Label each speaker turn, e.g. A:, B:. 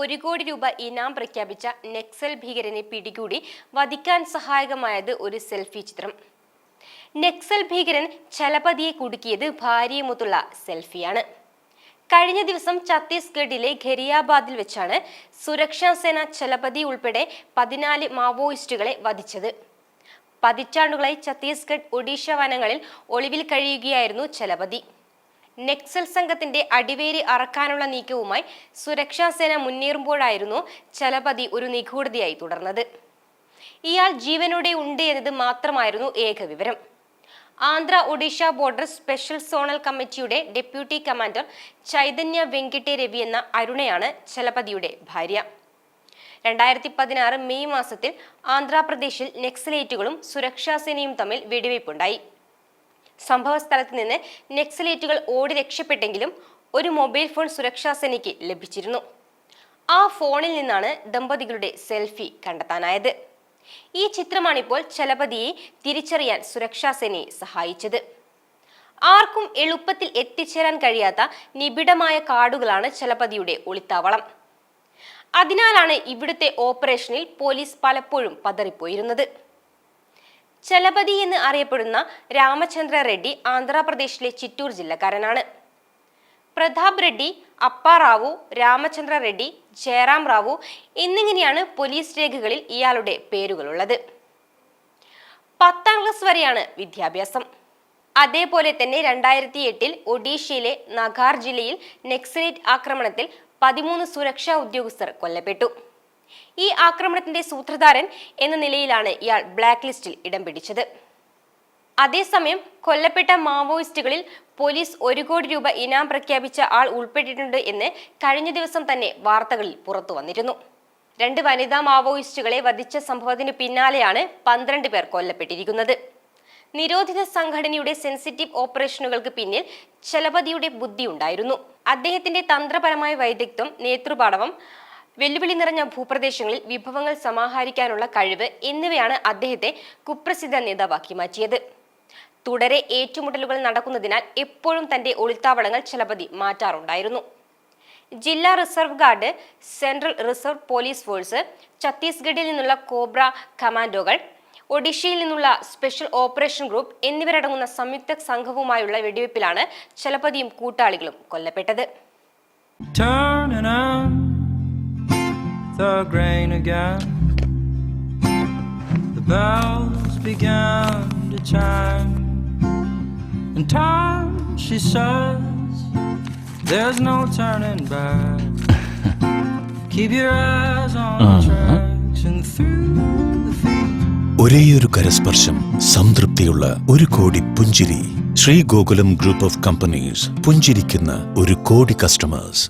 A: ഒരു കോടി രൂപ ഇനാം പ്രഖ്യാപിച്ച നെക്സൽ ഭീകരനെ പിടികൂടി വധിക്കാൻ സഹായകമായത് ഒരു സെൽഫി ചിത്രം. നെക്സൽ ഭീകരൻ ചലപതിയെ കുടുക്കിയത് ഭാര്യയുമൊത്തുള്ള സെൽഫിയാണ്. കഴിഞ്ഞ ദിവസം ഛത്തീസ്ഗഡിലെ ഖരിയാബാദിൽ വെച്ചാണ് സുരക്ഷാ സേന ചലപതി ഉൾപ്പെടെ പതിനാല് മാവോയിസ്റ്റുകളെ വധിച്ചത്. പതിറ്റാണ്ടുകളായി ഛത്തീസ്ഗഡ് ഒഡീഷ വനങ്ങളിൽ ഒളിവിൽ കഴിയുകയായിരുന്നു ചലപതി. നെക്സൽ സംഘത്തിന്റെ അടിവേരി അറക്കാനുള്ള നീക്കവുമായി സുരക്ഷാസേന മുന്നേറുമ്പോഴായിരുന്നു ചലപതി ഒരു നിഗൂഢതയായി തുടർന്നത്. ഇയാൾ ജീവനോടെ ഉണ്ട് എന്നത് മാത്രമായിരുന്നു ഏക വിവരം. Andhra Odisha border special zonal കമ്മിറ്റിയുടെ ഡെപ്യൂട്ടി കമാൻഡർ ചൈതന്യ വെങ്കിട്ടെ രവി എന്ന അരുണയാണ് ചലപതിയുടെ ഭാര്യ. രണ്ടായിരത്തി പതിനാറ് മെയ് മാസത്തിൽ ആന്ധ്രാപ്രദേശിൽ നെക്സലേറ്റുകളും സുരക്ഷാസേനയും തമ്മിൽ വെടിവയ്പുണ്ടായി. സംഭവ സ്ഥലത്ത് നിന്ന് നെക്സലേറ്റുകൾ ഓടി രക്ഷപ്പെട്ടെങ്കിലും ഒരു മൊബൈൽ ഫോൺ സുരക്ഷാ സേനയ്ക്ക് ലഭിച്ചിരുന്നു. ആ ഫോണിൽ നിന്നാണ് ദമ്പതികളുടെ സെൽഫി കണ്ടെത്താനായത്. ഈ ചിത്രമാണിപ്പോൾ ചലപതിയെ തിരിച്ചറിയാൻ സുരക്ഷാ സേനയെ സഹായിച്ചത്. ആർക്കും എളുപ്പത്തിൽ എത്തിച്ചേരാൻ കഴിയാത്ത നിബിഡമായ കാടുകളാണ് ചലപതിയുടെ ഒളിത്താവളം. അതിനാലാണ് ഇവിടുത്തെ ഓപ്പറേഷനിൽ പോലീസ് പലപ്പോഴും പതറിപ്പോയിരുന്നത്. ചലപതി എന്ന് അറിയപ്പെടുന്ന രാമചന്ദ്ര റെഡ്ഡി ആന്ധ്രാപ്രദേശിലെ ചിറ്റൂർ ജില്ലക്കാരനാണ്. പ്രതാപ് റെഡ്ഡി അപ്പാറാവു രാമചന്ദ്ര റെഡ്ഡി ജയറാം റാവു എന്നിങ്ങനെയാണ് പോലീസ് രേഖകളിൽ ഇയാളുടെ പേരുകളുള്ളത്. പത്താം ക്ലാസ് വരെയാണ് വിദ്യാഭ്യാസം. അതേപോലെ തന്നെ രണ്ടായിരത്തി എട്ടിൽ ഒഡീഷയിലെ നഗാർ ജില്ലയിൽ നെക്സലേറ്റ് ആക്രമണത്തിൽ പതിമൂന്ന് സുരക്ഷാ ഉദ്യോഗസ്ഥർ കൊല്ലപ്പെട്ടു. ഈ ആക്രമണത്തിന്റെ സൂത്രധാരൻ എന്ന നിലയിലാണ് ഇയാൾ ബ്ലാക്ക് ലിസ്റ്റിൽ ഇടം പിടിച്ചത്. അതേസമയം കൊല്ലപ്പെട്ട മാവോയിസ്റ്റുകളിൽ പോലീസ് ഒരു കോടി രൂപ ഇനാം പ്രഖ്യാപിച്ച ആൾ ഉൾപ്പെട്ടിട്ടുണ്ട് എന്ന് കഴിഞ്ഞ ദിവസം തന്നെ വാർത്തകളിൽ പുറത്തു വന്നിരുന്നു. രണ്ട് വനിതാ മാവോയിസ്റ്റുകളെ വധിച്ച സംഭവത്തിന് പിന്നാലെയാണ് പന്ത്രണ്ട് പേർ കൊല്ലപ്പെട്ടിരിക്കുന്നത്. നിരോധിത സംഘടനയുടെ സെൻസിറ്റീവ് ഓപ്പറേഷനുകൾക്ക് പിന്നിൽ ചലപതിയുടെ ബുദ്ധിയുണ്ടായിരുന്നു അദ്ദേഹത്തിന്റെ തന്ത്രപരമായ വൈദഗ്ധ്യം നേതൃപാടവം വെല്ലുവിളി നിറഞ്ഞ ഭൂപ്രദേശങ്ങളിൽ വിഭവങ്ങൾ സമാഹരിക്കാനുള്ള കഴിവ് എന്നിവയാണ് അദ്ദേഹത്തെ കുപ്രസിദ്ധ നേതാവാക്കി മാറ്റിയത്. തുടരെ ഏറ്റുമുട്ടലുകൾ നടക്കുന്നതിനാൽ എപ്പോഴും തന്റെ ഒളിത്താവളങ്ങൾ ചലപതി മാറ്റാറുണ്ടായിരുന്നു. ജില്ലാ reserve guard central reserve police force ഛത്തീസ്ഗഡിൽ നിന്നുള്ള കോബ്ര കമാൻഡോകൾ ഒഡീഷയിൽ നിന്നുള്ള സ്പെഷ്യൽ ഓപ്പറേഷൻ ഗ്രൂപ്പ് എന്നിവരടങ്ങുന്ന സംയുക്ത സംഘവുമായുള്ള വെടിവയ്പ്പിലാണ് ചലപതിയും കൂട്ടാളികളും കൊല്ലപ്പെട്ടത്.
B: The grain again. The bells began to chime, and time, she says, there's no turning back. Keep your eyes on the tracks and through the feet.
C: ഒരേയൊരു കരസ്പർശം സംതൃപ്തിയുള്ള ഒരു കോടി പുഞ്ചിരി Sree Gokulam group of companies പുഞ്ചിരിക്കുന്ന ഒരു കോടി customers